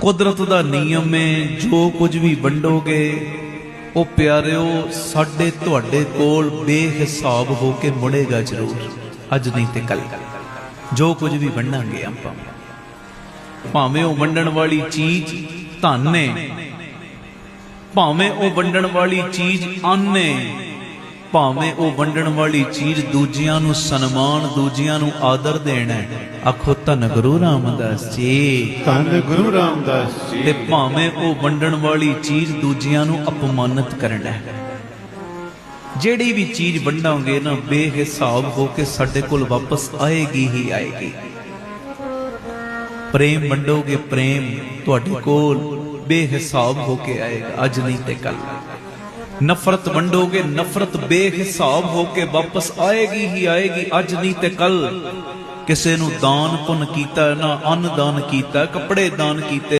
ਕੁਦਰਤ ਦਾ ਨਿਯਮ ਹੈ ਜੋ ਕੁਝ ਵੀ ਵੰਡੋਗੇ, ਉਹ ਪਿਆਰਿਓ, ਸਾਡੇ ਤੁਹਾਡੇ ਕੋਲ ਬੇਹਿਸਾਬ ਹੋ ਕੇ ਮੁੜੇਗਾ ਜ਼ਰੂਰ। ਅੱਜ ਨਹੀਂ ਤੇ ਕੱਲ ਜੋ ਕੁਝ ਵੀ ਵੰਡਾਂਗੇ ਆਪਾਂ। ਭਾਵੇਂ ਉਹ ਵੰਡਣ ਵਾਲੀ ਚੀਜ਼ ਧਨ ਹੈ ਭਾਵੇਂ ਉਹ ਵੰਡਣ ਵਾਲੀ ਚੀਜ਼ ਅੰਨ ਹੈ ਭਾਵੇਂ ਉਹ ਵੰਡਣ ਵਾਲੀ ਚੀਜ਼ ਦੂਜਿਆਂ ਨੂੰ ਸਨਮਾਨ ਦੂਜਿਆਂ ਨੂੰ ਆਦਰ ਦੇਣਾ ਹੈ। ਆਖੋ ਧੰਨ ਗੁਰੂ ਰਾਮਦਾਸ ਜੀ। ਧੰਨ ਗੁਰੂ ਰਾਮਦਾਸ ਜੀ। ਤੇ ਭਾਵੇਂ ਉਹ ਵੰਡਣ ਵਾਲੀ ਚੀਜ਼ ਦੂਜਿਆਂ ਨੂੰ ਅਪਮਾਨਿਤ ਕਰਨਾ ਹੈ। ਜਿਹੜੀ ਵੀ ਚੀਜ਼ ਵੰਡਾਂਗੇ ਨਾ ਬੇਹਿਸਾਬ ਹੋ ਕੇ ਸਾਡੇ ਕੋਲ ਵਾਪਸ ਆਏਗੀ ਹੀ ਆਏਗੀ। ਪ੍ਰੇਮ ਵੰਡੋਗੇ ਪ੍ਰੇਮ ਤੁਹਾਡੇ ਕੋਲ ਬੇਹਿਸਾਬ ਹੋ ਕੇ ਆਏਗਾ। ਅੱਜ ਨਹੀਂ ਤੇ ਕੱਲ ਨਫ਼ਰਤ ਵੰਡੋਗੇ, ਨਫ਼ਰਤ ਬੇਹਿਸਾਬ ਹੋ ਕੇ ਵਾਪਸ ਆਏਗੀ ਹੀ ਆਏਗੀ ਅੱਜ ਨਹੀਂ ਤੇ ਕੱਲ ਕਿਸੇ ਨੂੰ ਦਾਨ ਪੁੰਨ ਕੀਤਾ ਨਾ, ਅੰਨ ਦਾਨ ਕੀਤਾ, ਕੱਪੜੇ ਦਾਨ ਕੀਤੇ।